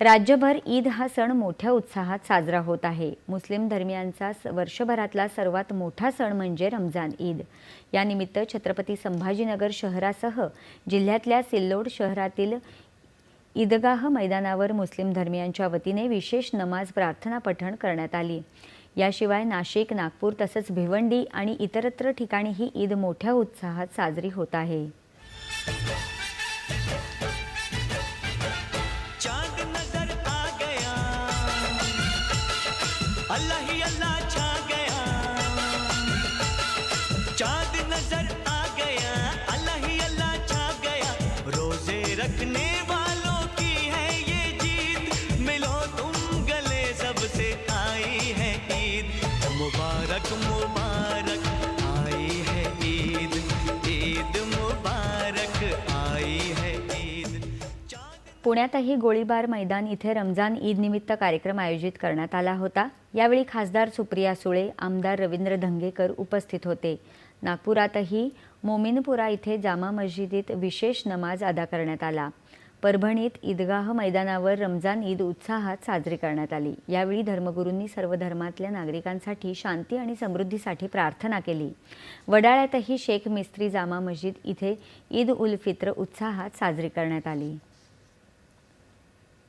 राज्यभर ईद हा सण मोठ्या उत्साहात साजरा होत आहे. मुस्लिम धर्मियांचा स- वर्षभरातला सर्वात मोठा सण म्हणजे रमजान ईद. यानिमित्त छत्रपती संभाजीनगर शहरासह जिल्ह्यातल्या सिल्लोड शहरातील ईदगाह मैदानावर मुस्लिम धर्मियांच्या वतीने विशेष नमाज प्रार्थना पठण करण्यात आली. याशिवाय नाशिक नागपूर तसंच भिवंडी आणि इतरत्र ठिकाणी ही ईद मोठ्या उत्साहात साजरी होत आहे. अल्लाह ही अल्लाह छा गया। चाँद नज़र आ गया, अल्लाह ही अल्लाह छा गया। रोज़े रखने वालों की है ये जीत, मिलो तुम गले सबसे आई है ईद। मुबारक मुबारक। पुण्यातही गोळीबार मैदान इथे रमजान ईद निमित्त कार्यक्रम आयोजित करण्यात आला होता. यावेळी खासदार सुप्रिया सुळे आमदार रवींद्र धंगेकर उपस्थित होते. नागपुरातही मोमिनपुरा इथे जामा मस्जिदीत विशेष नमाज अदा करण्यात आला. परभणीत ईदगाह मैदानावर रमजान ईद उत्साहात साजरी करण्यात आली. यावेळी धर्मगुरूंनी सर्व धर्मातल्या नागरिकांसाठी शांती आणि समृद्धीसाठी प्रार्थना केली. वडाळ्यातही शेख मिस्त्री जामा मस्जिद इथे ईद उल फित्र उत्साहात साजरी करण्यात आली.